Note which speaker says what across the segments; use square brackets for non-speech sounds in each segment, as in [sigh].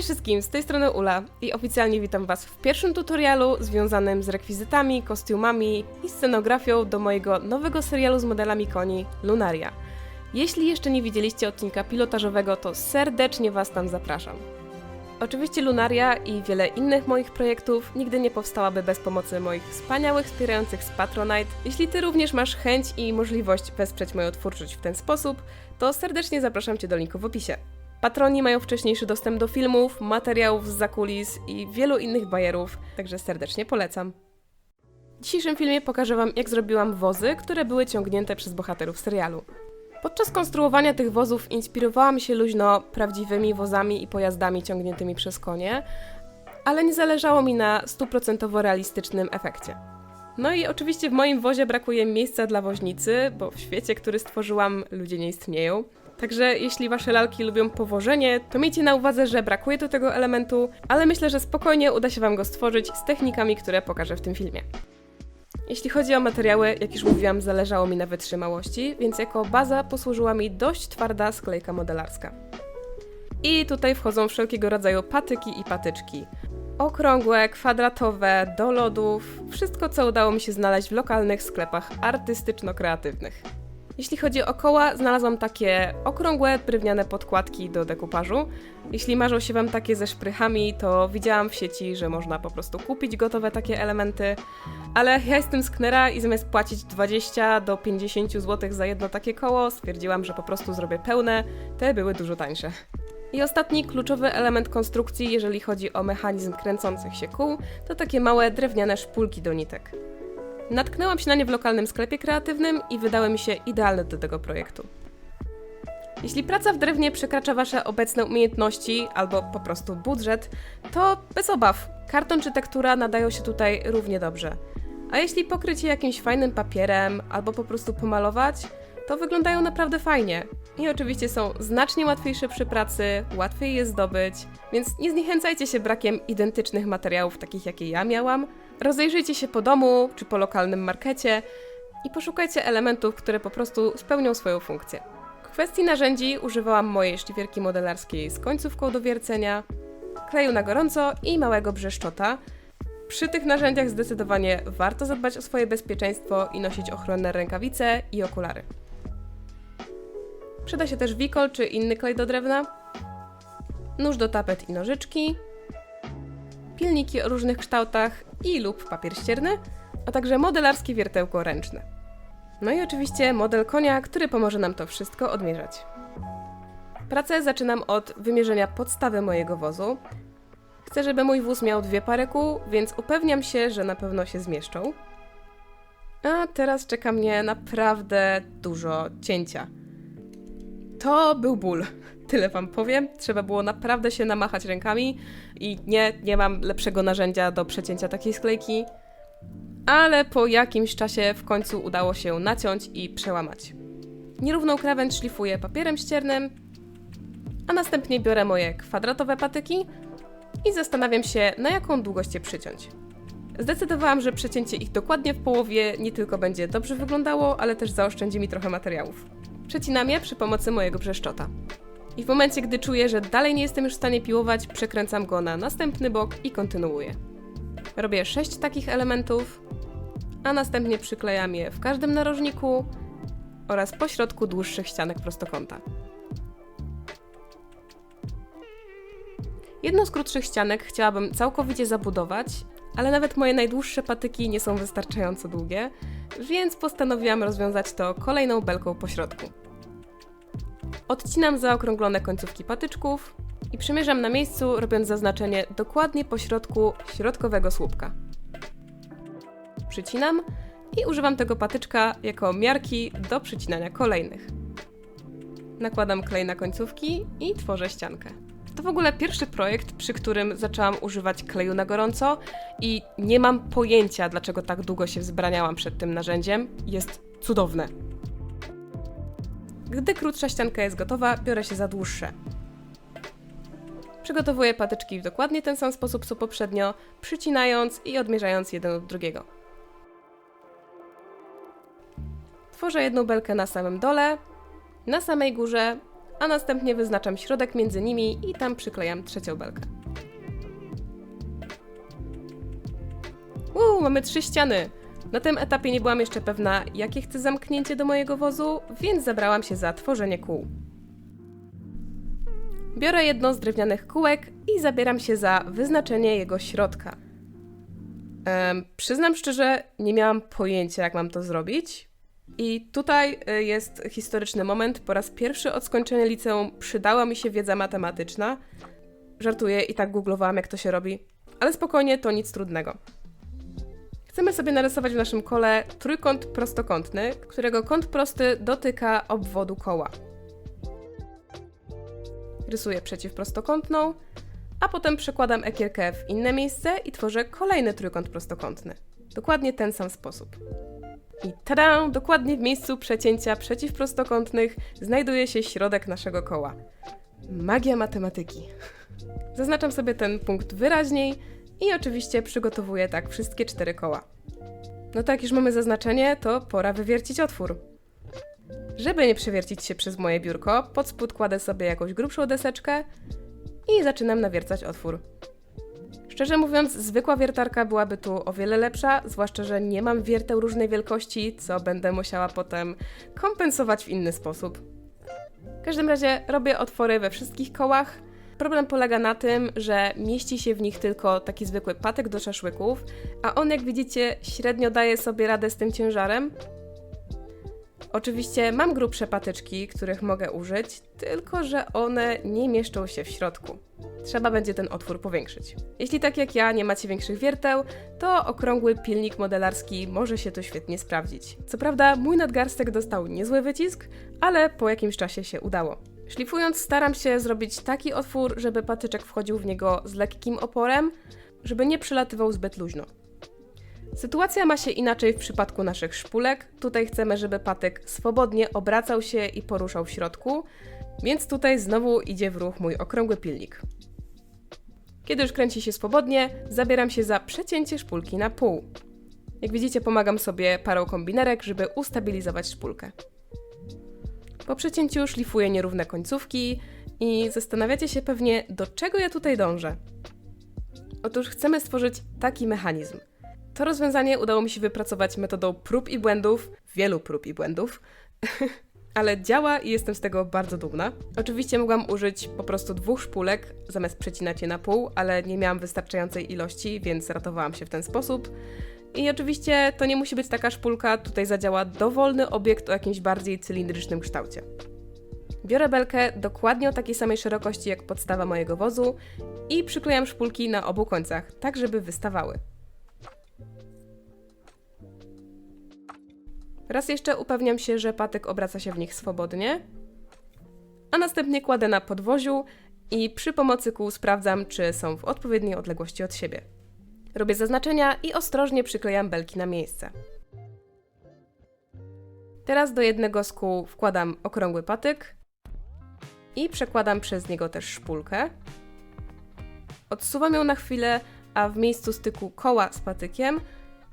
Speaker 1: Cześć wszystkim, z tej strony Ula i oficjalnie witam Was w pierwszym tutorialu związanym z rekwizytami, kostiumami i scenografią do mojego nowego serialu z modelami koni Lunaria. Jeśli jeszcze nie widzieliście odcinka pilotażowego, to serdecznie Was tam zapraszam. Oczywiście Lunaria i wiele innych moich projektów nigdy nie powstałaby bez pomocy moich wspaniałych wspierających z Patronite. Jeśli Ty również masz chęć i możliwość wesprzeć moją twórczość w ten sposób, to serdecznie zapraszam Cię do linku w opisie. Patroni mają wcześniejszy dostęp do filmów, materiałów z zakulis i wielu innych bajerów, także serdecznie polecam. W dzisiejszym filmie pokażę Wam, jak zrobiłam wozy, które były ciągnięte przez bohaterów serialu. Podczas konstruowania tych wozów inspirowałam się luźno prawdziwymi wozami i pojazdami ciągniętymi przez konie, ale nie zależało mi na stuprocentowo realistycznym efekcie. No i oczywiście w moim wozie brakuje miejsca dla woźnicy, bo w świecie, który stworzyłam, ludzie nie istnieją. Także jeśli wasze lalki lubią powożenie, to miejcie na uwadze, że brakuje tu tego elementu, ale myślę, że spokojnie uda się wam go stworzyć z technikami, które pokażę w tym filmie. Jeśli chodzi o materiały, jak już mówiłam, zależało mi na wytrzymałości, więc jako baza posłużyła mi dość twarda sklejka modelarska. I tutaj wchodzą wszelkiego rodzaju patyki i patyczki. Okrągłe, kwadratowe, do lodów, wszystko co udało mi się znaleźć w lokalnych sklepach artystyczno-kreatywnych. Jeśli chodzi o koła, znalazłam takie okrągłe, drewniane podkładki do dekupażu. Jeśli marzą się Wam takie ze szprychami, to widziałam w sieci, że można po prostu kupić gotowe takie elementy, ale ja jestem z Knera i zamiast płacić 20 do 50 zł za jedno takie koło, stwierdziłam, że po prostu zrobię pełne, te były dużo tańsze. I ostatni kluczowy element konstrukcji, jeżeli chodzi o mechanizm kręcących się kół, to takie małe drewniane szpulki do nitek. Natknęłam się na nie w lokalnym sklepie kreatywnym i wydały mi się idealne do tego projektu. Jeśli praca w drewnie przekracza Wasze obecne umiejętności albo po prostu budżet, to bez obaw, karton czy tektura nadają się tutaj równie dobrze. A jeśli pokryć je jakimś fajnym papierem albo po prostu pomalować, to wyglądają naprawdę fajnie. I oczywiście są znacznie łatwiejsze przy pracy, łatwiej je zdobyć, więc nie zniechęcajcie się brakiem identycznych materiałów, takich jakie ja miałam. Rozejrzyjcie się po domu czy po lokalnym markecie i poszukajcie elementów, które po prostu spełnią swoją funkcję. W kwestii narzędzi używałam mojej szlifierki modelarskiej z końcówką do wiercenia, kleju na gorąco i małego brzeszczota. Przy tych narzędziach zdecydowanie warto zadbać o swoje bezpieczeństwo i nosić ochronne rękawice i okulary. Przyda się też wikol czy inny klej do drewna, nóż do tapet i nożyczki, pilniki o różnych kształtach i lub papier ścierny, a także modelarskie wiertełko ręczne. No i oczywiście model konia, który pomoże nam to wszystko odmierzać. Pracę zaczynam od wymierzenia podstawy mojego wozu. Chcę, żeby mój wóz miał dwie pary kół, więc upewniam się, że na pewno się zmieszczą. A teraz czeka mnie naprawdę dużo cięcia. To był ból. Tyle wam powiem. Trzeba było naprawdę się namachać rękami i nie, nie mam lepszego narzędzia do przecięcia takiej sklejki. Ale po jakimś czasie w końcu udało się naciąć i przełamać. Nierówną krawędź szlifuję papierem ściernym, a następnie biorę moje kwadratowe patyki i zastanawiam się, na jaką długość je przyciąć. Zdecydowałam, że przecięcie ich dokładnie w połowie nie tylko będzie dobrze wyglądało, ale też zaoszczędzi mi trochę materiałów. Przecinam je przy pomocy mojego brzeszczota. I w momencie, gdy czuję, że dalej nie jestem już w stanie piłować, przekręcam go na następny bok i kontynuuję. Robię 6 takich elementów, a następnie przyklejam je w każdym narożniku oraz pośrodku dłuższych ścianek prostokąta. Jedną z krótszych ścianek chciałabym całkowicie zabudować, ale nawet moje najdłuższe patyki nie są wystarczająco długie, więc postanowiłam rozwiązać to kolejną belką po środku. Odcinam zaokrąglone końcówki patyczków i przymierzam na miejscu, robiąc zaznaczenie dokładnie po środku środkowego słupka. Przycinam i używam tego patyczka jako miarki do przycinania kolejnych. Nakładam klej na końcówki i tworzę ściankę. To w ogóle pierwszy projekt, przy którym zaczęłam używać kleju na gorąco i nie mam pojęcia, dlaczego tak długo się wzbraniałam przed tym narzędziem. Jest cudowne. Gdy krótsza ścianka jest gotowa, biorę się za dłuższe. Przygotowuję patyczki w dokładnie ten sam sposób co poprzednio, przycinając i odmierzając jeden od drugiego. Tworzę jedną belkę na samym dole, na samej górze a następnie wyznaczam środek między nimi i tam przyklejam trzecią belkę. Uuu, mamy trzy ściany. Na tym etapie nie byłam jeszcze pewna, jakie chcę zamknięcie do mojego wozu, więc zabrałam się za tworzenie kół. Biorę jedno z drewnianych kółek i zabieram się za wyznaczenie jego środka. Em, przyznam szczerze, nie miałam pojęcia, jak mam to zrobić. I tutaj y, jest historyczny moment. Po raz pierwszy od skończenia liceum przydała mi się wiedza matematyczna. Żartuję i tak googlowałam, jak to się robi. Ale spokojnie, to nic trudnego. Chcemy sobie narysować w naszym kole trójkąt prostokątny, którego kąt prosty dotyka obwodu koła. Rysuję przeciwprostokątną, a potem przekładam ekierkę w inne miejsce i tworzę kolejny trójkąt prostokątny. Dokładnie ten sam sposób. I tada! Dokładnie w miejscu przecięcia przeciwprostokątnych znajduje się środek naszego koła. Magia matematyki. [laughs] Zaznaczam sobie ten punkt wyraźniej i oczywiście przygotowuję tak wszystkie cztery koła. No tak, już mamy zaznaczenie, to pora wywiercić otwór. Żeby nie przewiercić się przez moje biurko, pod spód kładę sobie jakąś grubszą deseczkę i zaczynam nawiercać otwór. Szczerze mówiąc, zwykła wiertarka byłaby tu o wiele lepsza, zwłaszcza, że nie mam wierteł różnej wielkości, co będę musiała potem kompensować w inny sposób. W każdym razie robię otwory we wszystkich kołach. Problem polega na tym, że mieści się w nich tylko taki zwykły patek do szaszłyków, a on, jak widzicie, średnio daje sobie radę z tym ciężarem. Oczywiście mam grubsze patyczki, których mogę użyć, tylko że one nie mieszczą się w środku. Trzeba będzie ten otwór powiększyć. Jeśli tak jak ja nie macie większych wierteł, to okrągły pilnik modelarski może się tu świetnie sprawdzić. Co prawda mój nadgarstek dostał niezły wycisk, ale po jakimś czasie się udało. Szlifując staram się zrobić taki otwór, żeby patyczek wchodził w niego z lekkim oporem, żeby nie przylatywał zbyt luźno. Sytuacja ma się inaczej w przypadku naszych szpulek. Tutaj chcemy, żeby patyk swobodnie obracał się i poruszał w środku, więc tutaj znowu idzie w ruch mój okrągły pilnik. Kiedy już kręci się swobodnie, zabieram się za przecięcie szpulki na pół. Jak widzicie, pomagam sobie parą kombinerek, żeby ustabilizować szpulkę. Po przecięciu szlifuję nierówne końcówki i zastanawiacie się pewnie, do czego ja tutaj dążę. Otóż chcemy stworzyć taki mechanizm. To rozwiązanie udało mi się wypracować metodą prób i błędów, wielu prób i błędów, [laughs] ale działa i jestem z tego bardzo dumna. Oczywiście mogłam użyć po prostu dwóch szpulek zamiast przecinać je na pół, ale nie miałam wystarczającej ilości, więc ratowałam się w ten sposób. I oczywiście to nie musi być taka szpulka, tutaj zadziała dowolny obiekt o jakimś bardziej cylindrycznym kształcie. Biorę belkę dokładnie o takiej samej szerokości jak podstawa mojego wozu i przyklejam szpulki na obu końcach, tak żeby wystawały. Raz jeszcze upewniam się, że patyk obraca się w nich swobodnie, a następnie kładę na podwoziu i przy pomocy kół sprawdzam, czy są w odpowiedniej odległości od siebie. Robię zaznaczenia i ostrożnie przyklejam belki na miejsce. Teraz do jednego z kół wkładam okrągły patyk i przekładam przez niego też szpulkę. Odsuwam ją na chwilę, a w miejscu styku koła z patykiem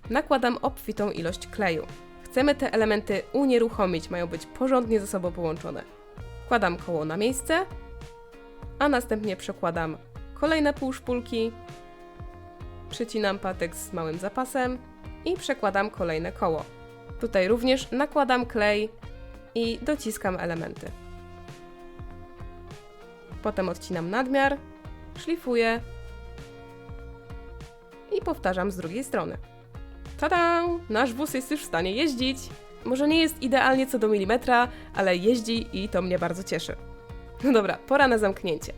Speaker 1: nakładam obfitą ilość kleju. Chcemy te elementy unieruchomić, mają być porządnie ze sobą połączone. Wkładam koło na miejsce, a następnie przekładam kolejne półszpulki, przycinam patyk z małym zapasem i przekładam kolejne koło. Tutaj również nakładam klej i dociskam elementy. Potem odcinam nadmiar, szlifuję i powtarzam z drugiej strony. Tada! Nasz wóz jest już w stanie jeździć. Może nie jest idealnie co do milimetra, ale jeździ i to mnie bardzo cieszy. No dobra, pora na zamknięcie.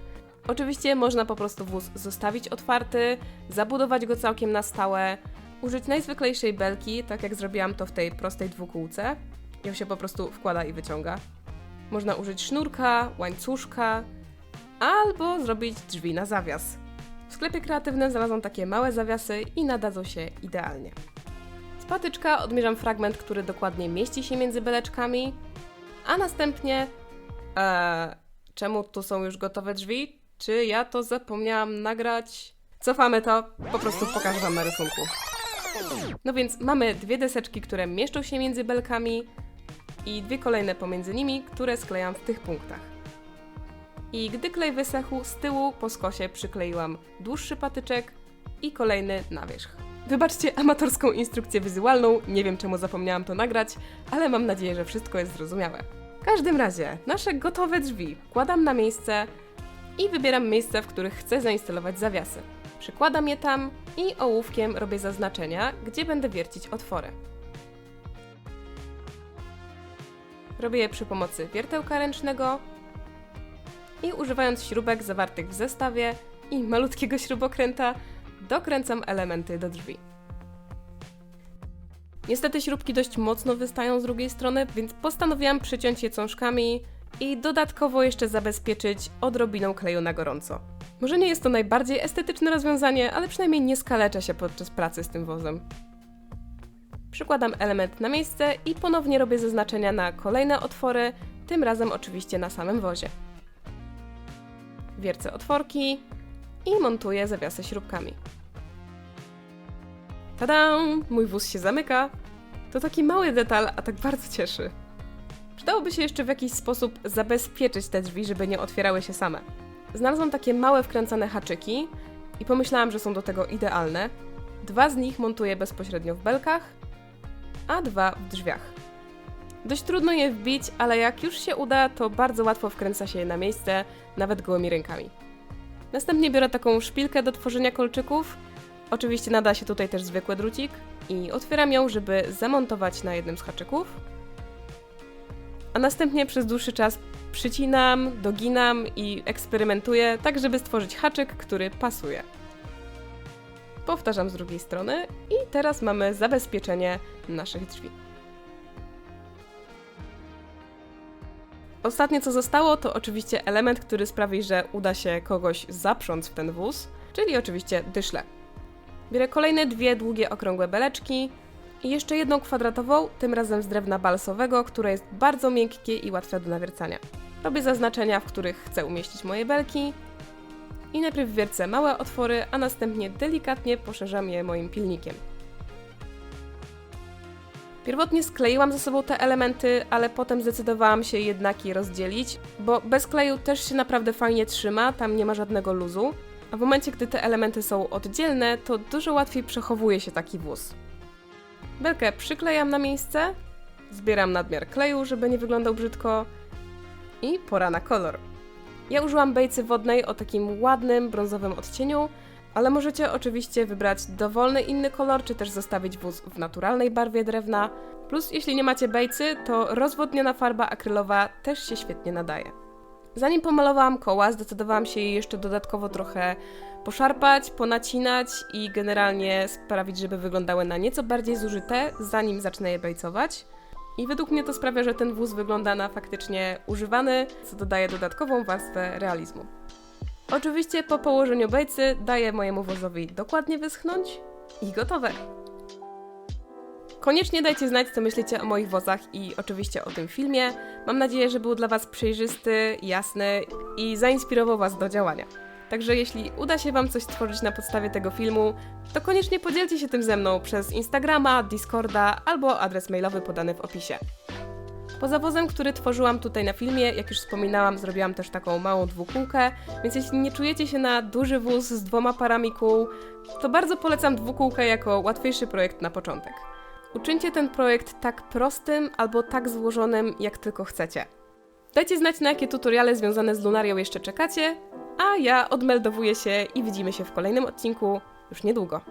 Speaker 1: Oczywiście można po prostu wóz zostawić otwarty, zabudować go całkiem na stałe, użyć najzwyklejszej belki, tak jak zrobiłam to w tej prostej dwukółce. Ją się po prostu wkłada i wyciąga. Można użyć sznurka, łańcuszka, albo zrobić drzwi na zawias. W sklepie kreatywnym znalazłam takie małe zawiasy i nadadzą się idealnie. Z patyczka odmierzam fragment, który dokładnie mieści się między beleczkami, a następnie... Eee, czemu tu są już gotowe drzwi? Czy ja to zapomniałam nagrać? Cofamy to, po prostu pokażę Wam na rysunku. No więc mamy dwie deseczki, które mieszczą się między belkami i dwie kolejne pomiędzy nimi, które sklejam w tych punktach. I gdy klej wysechł, z tyłu po skosie przykleiłam dłuższy patyczek i kolejny na wierzch. Wybaczcie amatorską instrukcję wizualną, nie wiem czemu zapomniałam to nagrać, ale mam nadzieję, że wszystko jest zrozumiałe. W każdym razie, nasze gotowe drzwi kładam na miejsce i wybieram miejsca, w których chcę zainstalować zawiasy. Przykładam je tam i ołówkiem robię zaznaczenia, gdzie będę wiercić otwory. Robię je przy pomocy wiertełka ręcznego i używając śrubek zawartych w zestawie i malutkiego śrubokręta dokręcam elementy do drzwi. Niestety śrubki dość mocno wystają z drugiej strony, więc postanowiłam przyciąć je cążkami i dodatkowo jeszcze zabezpieczyć odrobiną kleju na gorąco. Może nie jest to najbardziej estetyczne rozwiązanie, ale przynajmniej nie skaleczę się podczas pracy z tym wozem. Przykładam element na miejsce i ponownie robię zaznaczenia na kolejne otwory, tym razem oczywiście na samym wozie. Wiercę otworki i montuję zawiasy śrubkami. Tada! Mój wóz się zamyka. To taki mały detal, a tak bardzo cieszy. Przydałoby się jeszcze w jakiś sposób zabezpieczyć te drzwi, żeby nie otwierały się same. Znalazłam takie małe wkręcane haczyki i pomyślałam, że są do tego idealne. Dwa z nich montuję bezpośrednio w belkach, a dwa w drzwiach. Dość trudno je wbić, ale jak już się uda, to bardzo łatwo wkręca się je na miejsce, nawet gołymi rękami. Następnie biorę taką szpilkę do tworzenia kolczyków. Oczywiście nada się tutaj też zwykły drucik i otwieram ją, żeby zamontować na jednym z haczyków. A następnie przez dłuższy czas przycinam, doginam i eksperymentuję, tak żeby stworzyć haczyk, który pasuje. Powtarzam z drugiej strony i teraz mamy zabezpieczenie naszych drzwi. Ostatnie co zostało to oczywiście element, który sprawi, że uda się kogoś zaprząc w ten wóz, czyli oczywiście dyszle. Biorę kolejne dwie długie okrągłe beleczki i jeszcze jedną kwadratową, tym razem z drewna balsowego, które jest bardzo miękkie i łatwe do nawiercania. Robię zaznaczenia, w których chcę umieścić moje belki i najpierw wiercę małe otwory, a następnie delikatnie poszerzam je moim pilnikiem. Pierwotnie skleiłam ze sobą te elementy, ale potem zdecydowałam się jednak je rozdzielić, bo bez kleju też się naprawdę fajnie trzyma, tam nie ma żadnego luzu. A w momencie, gdy te elementy są oddzielne, to dużo łatwiej przechowuje się taki wóz. Belkę przyklejam na miejsce, zbieram nadmiar kleju, żeby nie wyglądał brzydko i pora na kolor. Ja użyłam bejcy wodnej o takim ładnym, brązowym odcieniu, ale możecie oczywiście wybrać dowolny inny kolor, czy też zostawić wóz w naturalnej barwie drewna. Plus, jeśli nie macie bejcy, to rozwodniona farba akrylowa też się świetnie nadaje. Zanim pomalowałam koła, zdecydowałam się je jeszcze dodatkowo trochę poszarpać, ponacinać i generalnie sprawić, żeby wyglądały na nieco bardziej zużyte, zanim zacznę je bejcować. I według mnie to sprawia, że ten wóz wygląda na faktycznie używany, co dodaje dodatkową warstwę realizmu. Oczywiście po położeniu bejcy daję mojemu wozowi dokładnie wyschnąć i gotowe. Koniecznie dajcie znać, co myślicie o moich wozach i oczywiście o tym filmie. Mam nadzieję, że był dla Was przejrzysty, jasny i zainspirował Was do działania. Także jeśli uda się Wam coś stworzyć na podstawie tego filmu, to koniecznie podzielcie się tym ze mną przez Instagrama, Discorda albo adres mailowy podany w opisie. Poza wozem, który tworzyłam tutaj na filmie, jak już wspominałam, zrobiłam też taką małą dwukółkę, więc jeśli nie czujecie się na duży wóz z dwoma parami kół, to bardzo polecam dwukółkę jako łatwiejszy projekt na początek. Uczyńcie ten projekt tak prostym albo tak złożonym, jak tylko chcecie. Dajcie znać, na jakie tutoriale związane z lunarią jeszcze czekacie, a ja odmeldowuję się i widzimy się w kolejnym odcinku już niedługo.